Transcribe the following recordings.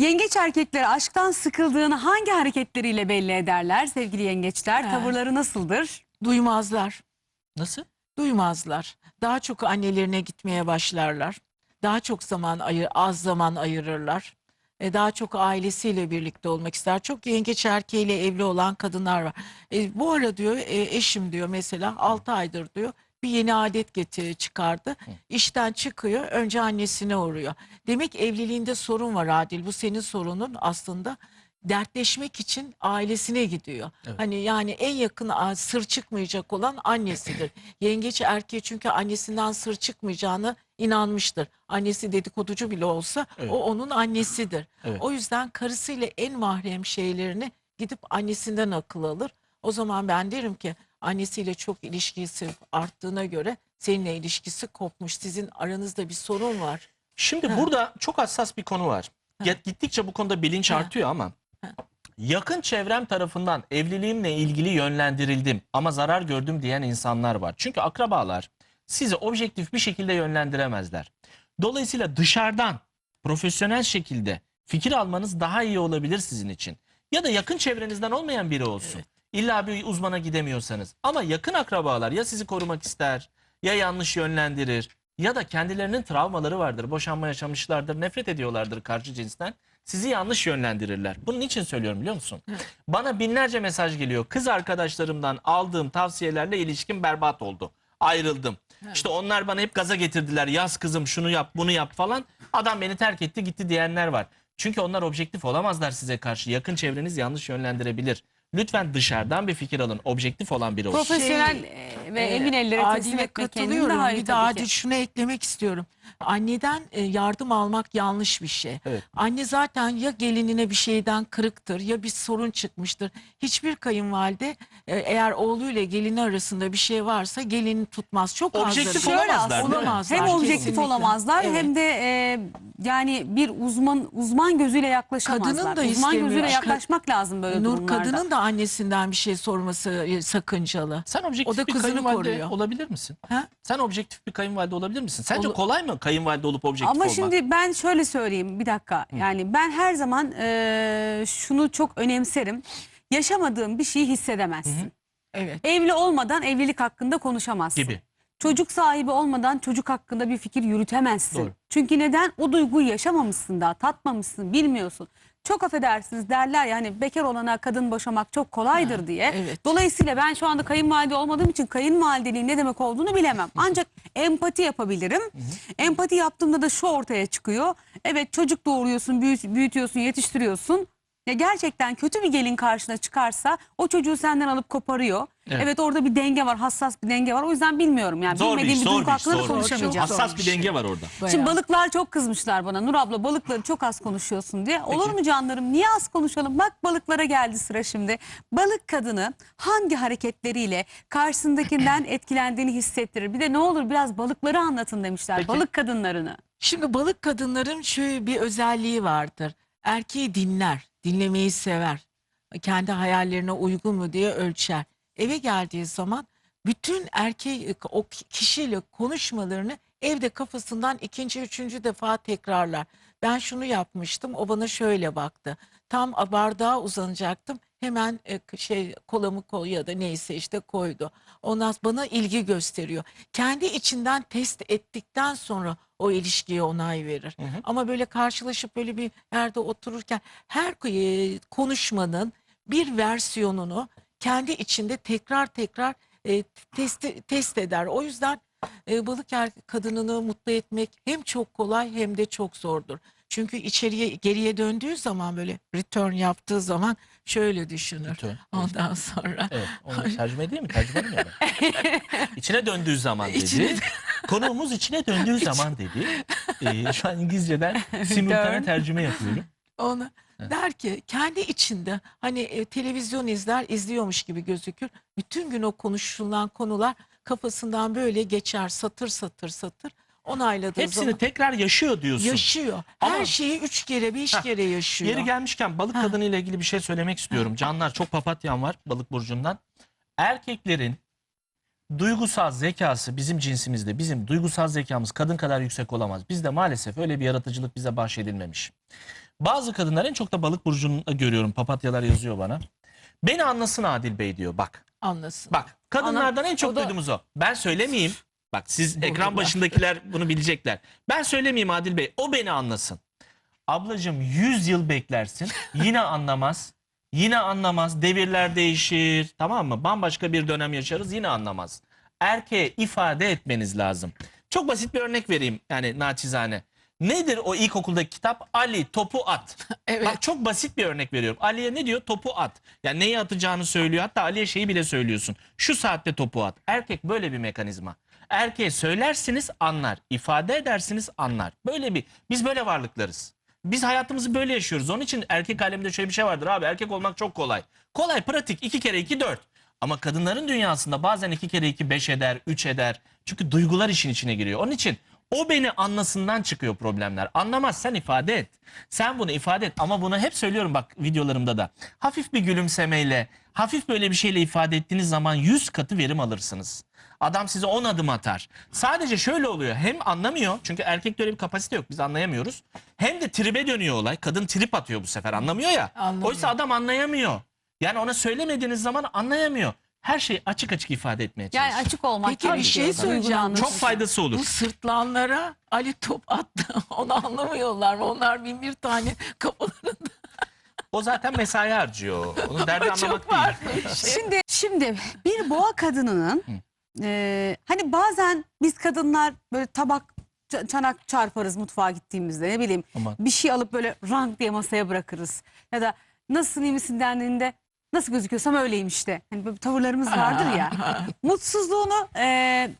Yengeç erkekleri aşktan sıkıldığını hangi hareketleriyle belli ederler sevgili yengeçler? Ha. Tavırları nasıldır? Duymazlar. Nasıl? Duymazlar. Daha çok annelerine gitmeye başlarlar. Daha çok zaman ayır, az zaman ayırırlar. E, daha çok ailesiyle birlikte olmak ister. Çok yengeç erkeğiyle evli olan kadınlar var. E, bu ara diyor e, eşim diyor mesela 6 aydır diyor bir yeni adet getir çıkardı. İşten çıkıyor önce annesine uğruyor. Demek evliliğinde sorun var Adil. Bu senin sorunun aslında dertleşmek için ailesine gidiyor. Evet. Hani yani en yakın sır çıkmayacak olan annesidir. Yengeç erkeği çünkü annesinden sır çıkmayacağını inanmıştır. Annesi dedikoducu bile olsa Evet. o onun annesidir. Evet. O yüzden karısıyla en mahrem şeylerini gidip annesinden akıl alır. O zaman ben derim ki annesiyle çok ilişkisi arttığına göre seninle ilişkisi kopmuş. Sizin aranızda bir sorun var. Şimdi Ha. burada çok hassas bir konu var. Get- Gittikçe bu konuda bilinç Ha. artıyor ama Ha. yakın çevrem tarafından evliliğimle ilgili yönlendirildim ama zarar gördüm diyen insanlar var. Çünkü akrabalar sizi objektif bir şekilde yönlendiremezler. Dolayısıyla dışarıdan profesyonel şekilde fikir almanız daha iyi olabilir sizin için. Ya da yakın çevrenizden olmayan biri olsun. İlla bir uzmana gidemiyorsanız. Ama yakın akrabalar ya sizi korumak ister ya yanlış yönlendirir ya da kendilerinin travmaları vardır. Boşanma yaşamışlardır, nefret ediyorlardır karşı cinsten. Sizi yanlış yönlendirirler. Bunun için söylüyorum biliyor musun? Bana binlerce mesaj geliyor. Kız arkadaşlarımdan aldığım tavsiyelerle ilişkim berbat oldu. Ayrıldım. İşte onlar bana hep gaza getirdiler. Yaz kızım şunu yap, bunu yap falan. Adam beni terk etti, gitti diyenler var. Çünkü onlar objektif olamazlar size karşı. Yakın çevreniz yanlış yönlendirebilir. Lütfen dışarıdan bir fikir alın. Objektif olan biri olsun. Profesyonel Şey, e, ve Ee, emin ellere teslim Adil'e etmek kendini katılıyorum. daha iyi bir de tabii ki. Adil şunu eklemek istiyorum. Anneden e, yardım almak yanlış bir şey. Evet. Anne zaten ya gelinine bir şeyden kırıktır ya bir sorun çıkmıştır. Hiçbir kayınvalide e, eğer oğluyla gelini arasında bir şey varsa gelini tutmaz. Çok Objektif azdır. Şöyle olamazlar, değil mi? Olamazlar. Hem objektif kesinlikle. olamazlar Evet. hem de e, yani bir uzman uzman gözüyle yaklaşamazlar. Kadının da uzman istemiyor. gözüyle Ka- yaklaşmak lazım böyle Nur durumlarda. kadının da annesinden bir şey sorması e, sakıncalı. Sen objektif O da bir kızını kayınvalide koruyor. olabilir misin? Ha? Sen objektif bir kayınvalide olabilir misin? Sence Olu- kolay mı kayınvalide olup objektif Ama olmak? şimdi ben şöyle söyleyeyim bir dakika. Yani ben her zaman e, şunu çok önemserim. Yaşamadığım bir şeyi hissedemezsin. Evet. Evli olmadan evlilik hakkında konuşamazsın. gibi. Çocuk sahibi olmadan çocuk hakkında bir fikir yürütemezsin. Doğru. Çünkü neden? O duyguyu yaşamamışsın daha, tatmamışsın, bilmiyorsun. Çok affedersiniz derler ya hani bekar olana kadın boşamak çok kolaydır diye. evet. Dolayısıyla ben şu anda kayınvalide olmadığım için kayınvalideliğin ne demek olduğunu bilemem. Ancak empati yapabilirim. Empati yaptığımda da şu ortaya çıkıyor. Evet çocuk doğuruyorsun, büyüt- büyütüyorsun, yetiştiriyorsun. Ya gerçekten kötü bir gelin karşına çıkarsa o çocuğu senden alıp koparıyor. Evet. Evet, orada bir denge var, hassas bir denge var. O yüzden bilmiyorum yani. Zor bir Bilmediğim iş, bir zor duygu bir iş, hakkında da zor bir iş. konuşamayacağım. Hassas bir denge var orada. Bayağı. Şimdi balıklar çok kızmışlar bana. Nur abla balıkları çok az konuşuyorsun diye. Olur Peki. mu canlarım? Niye az konuşalım? Bak balıklara geldi sıra şimdi. Balık kadını hangi hareketleriyle karşısındakinden etkilendiğini hissettirir? Bir de ne olur biraz balıkları anlatın demişler. Peki. Balık kadınlarını. Şimdi balık kadınların şöyle bir özelliği vardır. Erkeği dinler, dinlemeyi sever. Kendi hayallerine uygun mu diye ölçer. Eve geldiği zaman bütün erkek o kişiyle konuşmalarını evde kafasından ikinci, üçüncü defa tekrarlar. Ben şunu yapmıştım, o bana şöyle baktı. Tam bardağa uzanacaktım. Hemen e, şey kolamı koy ya da neyse işte koydu. Ondan bana ilgi gösteriyor. Kendi içinden test ettikten sonra o ilişkiye onay verir. Hı hı. Ama böyle karşılaşıp böyle bir yerde otururken her e, konuşmanın bir versiyonunu kendi içinde tekrar tekrar e, test, test eder. O yüzden e, balık er kadınını mutlu etmek hem çok kolay hem de çok zordur. Çünkü içeriye geriye döndüğü zaman böyle return yaptığı zaman şöyle düşünür. Return. Ondan sonra Evet. Onu tercüme değil mi? Tercüme mi? içine döndüğü zaman dedi. İçine- Konuğumuz içine döndüğü zaman dedi. Ee, şu an İngilizceden simultane tercüme yapıyorum. Ona der ki kendi içinde hani e, televizyon izler izliyormuş gibi gözükür. Bütün gün o konuşulan konular kafasından böyle geçer satır satır satır onayladığı Hepsini zaman tekrar yaşıyor diyorsun. yaşıyor. Ama- Her şeyi üç kere beş Heh, kere yaşıyor. Yeri gelmişken balık Ha. kadını ile ilgili bir şey söylemek istiyorum. Canlar çok papatyam var balık burcundan. Erkeklerin duygusal zekası bizim cinsimizde, bizim duygusal zekamız kadın kadar yüksek olamaz. Bizde maalesef öyle bir yaratıcılık bize bahşedilmemiş. Bazı kadınlar en çok da balık burcunu görüyorum. Papatyalar yazıyor bana. Beni anlasın Adil Bey diyor bak. Anlasın. Bak kadınlardan en çok o da- duyduğumuz o. Ben söylemeyeyim. Bak siz ekran başındakiler bunu bilecekler. Ben söylemeyeyim Adil Bey. O beni anlasın. Ablacığım 100 yıl beklersin. Yine anlamaz. Yine anlamaz. Devirler değişir. Tamam mı? Bambaşka bir dönem yaşarız. Yine anlamaz. Erkeğe ifade etmeniz lazım. Çok basit bir örnek vereyim. Yani naçizane. Nedir o ilkokuldaki kitap? Ali topu at. Evet. Bak çok basit bir örnek veriyorum. Ali'ye ne diyor? Topu at. Yani neyi atacağını söylüyor. Hatta Ali'ye şeyi bile söylüyorsun. Şu saatte topu at. Erkek böyle bir mekanizma. Erkeğe söylersiniz anlar. ifade edersiniz anlar. Böyle bir biz böyle varlıklarız. Biz hayatımızı böyle yaşıyoruz. Onun için erkek aleminde şöyle bir şey vardır abi. Erkek olmak çok kolay. Kolay, pratik. iki kere iki dört. Ama kadınların dünyasında bazen iki kere iki beş eder, üç eder. Çünkü duygular işin içine giriyor. Onun için o beni anlasından çıkıyor problemler. Anlamaz sen ifade et. Sen bunu ifade et ama bunu hep söylüyorum bak videolarımda da. Hafif bir gülümsemeyle, hafif böyle bir şeyle ifade ettiğiniz zaman 100 katı verim alırsınız. Adam size 10 adım atar. Sadece şöyle oluyor. Hem anlamıyor çünkü erkekte öyle bir kapasite yok. Biz anlayamıyoruz. Hem de tribe dönüyor olay. Kadın trip atıyor bu sefer. Anlamıyor ya. Anlamıyor. Oysa adam anlayamıyor. Yani ona söylemediğiniz zaman anlayamıyor. Her şeyi açık açık ifade etmeye çalışıyor. Yani açık olmak. Peki bir şey söyleyeceğim. Çok faydası olur. Bu sırtlanlara Ali top attı. Onu anlamıyorlar mı? Onlar bin bir tane kafalarında O zaten mesai harcıyor. Onun derdi anlamak değil. var. Şey. Şimdi şimdi bir boğa kadınının e, hani bazen biz kadınlar böyle tabak çanak çarparız mutfağa gittiğimizde ne bileyim Aman. bir şey alıp böyle rank diye masaya bırakırız. Ya da nasılsın iyi misin dendiğinde nasıl gözüküyorsam öyleyim işte. Hani böyle tavırlarımız vardır ya. Mutsuzluğunu e,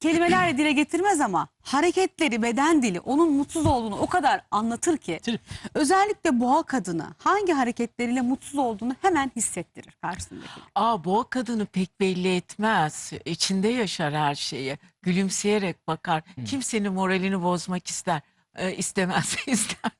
kelimelerle dile getirmez ama hareketleri, beden dili onun mutsuz olduğunu o kadar anlatır ki. Trip. Özellikle boğa kadını hangi hareketleriyle mutsuz olduğunu hemen hissettirir karşısındaki. Aa boğa kadını pek belli etmez. İçinde yaşar her şeyi. Gülümseyerek bakar. Kimsenin moralini bozmak ister. Ee, istemez, ister,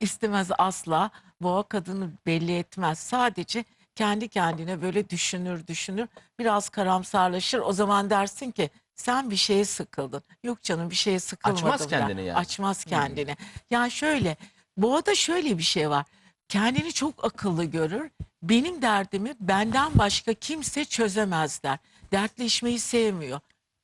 istemez asla. Boğa kadını belli etmez. Sadece kendi kendine böyle düşünür, düşünür. Biraz karamsarlaşır. O zaman dersin ki sen bir şeye sıkıldın. Yok canım bir şeye sıkılmadım. Açmaz ben. kendini yani. Açmaz kendini. Ya şöyle, boğada şöyle bir şey var. Kendini çok akıllı görür. Benim derdimi benden başka kimse çözemezler. Dertleşmeyi sevmiyor.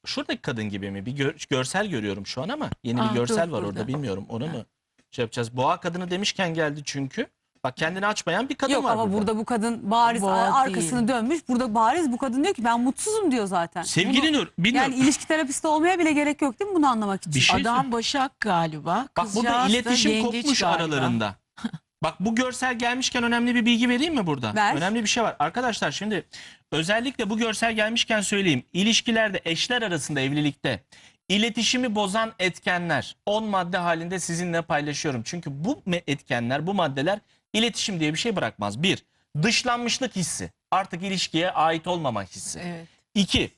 Şuradaki kadın gibi mi? Bir gör- görsel görüyorum şu an ama yeni Aa, bir görsel dur var burada. orada bilmiyorum. Onu mu şey yapacağız? Boğa kadını demişken geldi çünkü. Bak kendini açmayan bir kadın Yok var ama burada. bu kadın bariz Boğa arkasını değil. dönmüş. Burada bariz bu kadın diyor ki ben mutsuzum diyor zaten. Sevgili Bunu- Nur bilmiyorum. yani ilişki terapisti olmaya bile gerek yok değil mi bunu anlamak için? Bir şey- Adam Başak galiba. Bak burada kızcağız da iletişim yengeç kopmuş galiba. aralarında. Bak bu görsel gelmişken önemli bir bilgi vereyim mi burada? Ver. Önemli bir şey var. Arkadaşlar şimdi özellikle bu görsel gelmişken söyleyeyim. İlişkilerde eşler arasında evlilikte iletişimi bozan etkenler 10 madde halinde sizinle paylaşıyorum. Çünkü bu me- etkenler, bu maddeler iletişim diye bir şey bırakmaz. Bir, dışlanmışlık hissi. Artık ilişkiye ait olmama hissi. Evet. İki,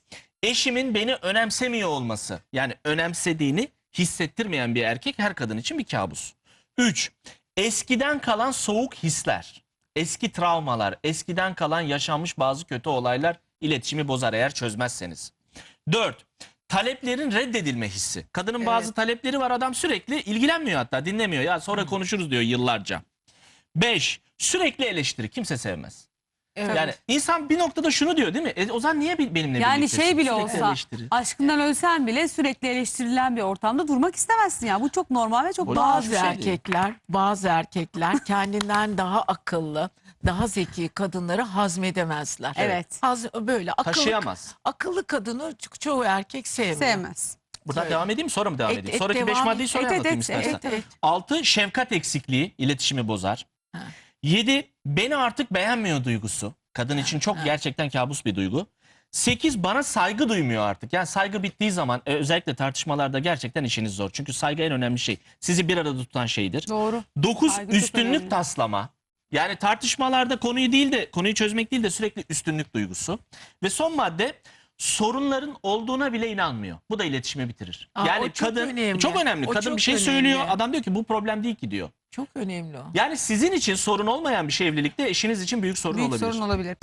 eşimin beni önemsemiyor olması. Yani önemsediğini hissettirmeyen bir erkek her kadın için bir kabus. Üç, eskiden kalan soğuk hisler. Eski travmalar, eskiden kalan yaşanmış bazı kötü olaylar iletişimi bozar eğer çözmezseniz. Dört, taleplerin reddedilme hissi. Kadının bazı Evet. talepleri var adam sürekli ilgilenmiyor hatta dinlemiyor. Ya sonra konuşuruz diyor yıllarca. Beş, sürekli eleştiri kimse sevmez. Evet. Yani insan bir noktada şunu diyor değil mi? E, o zaman niye benimle Yani birliktesin? şey bile Sürekli olsa eleştiri. aşkından ölsen bile sürekli eleştirilen bir ortamda durmak istemezsin ya. Bu çok normal ve çok Bu doğal bazı bir şey. erkekler, bazı erkekler kendinden daha akıllı, daha zeki kadınları hazmedemezler. Evet. Haz, böyle akıllı, Taşıyamaz. akıllı kadını ço- çoğu erkek sevmiyor. Sevmez. Buradan Evet. devam edeyim mi? sonra mı devam Et- edeyim? et Sonraki beş devam maddeyi sonra Et, et, anlatayım et, istersen. Evet, evet. Altı şefkat eksikliği iletişimi bozar. Ha. Yedi beni artık beğenmiyor duygusu. Kadın için çok gerçekten kabus bir duygu. Sekiz bana saygı duymuyor artık. Yani saygı bittiği zaman e, özellikle tartışmalarda gerçekten işiniz zor. Çünkü saygı en önemli şey. Sizi bir arada tutan şeydir. Doğru. 9 Saygı çok üstünlük taslama. Yani tartışmalarda konuyu değil de konuyu çözmek değil de sürekli üstünlük duygusu. Ve son madde sorunların olduğuna bile inanmıyor. Bu da iletişimi bitirir. Aa, yani çok kadın önemli. çok önemli. O kadın çok bir şey önemli. söylüyor. Adam diyor ki bu problem değil ki diyor. Çok önemli o. Yani sizin için sorun olmayan bir şey evlilikte eşiniz için büyük sorun Büyük olabilir. sorun olabilir.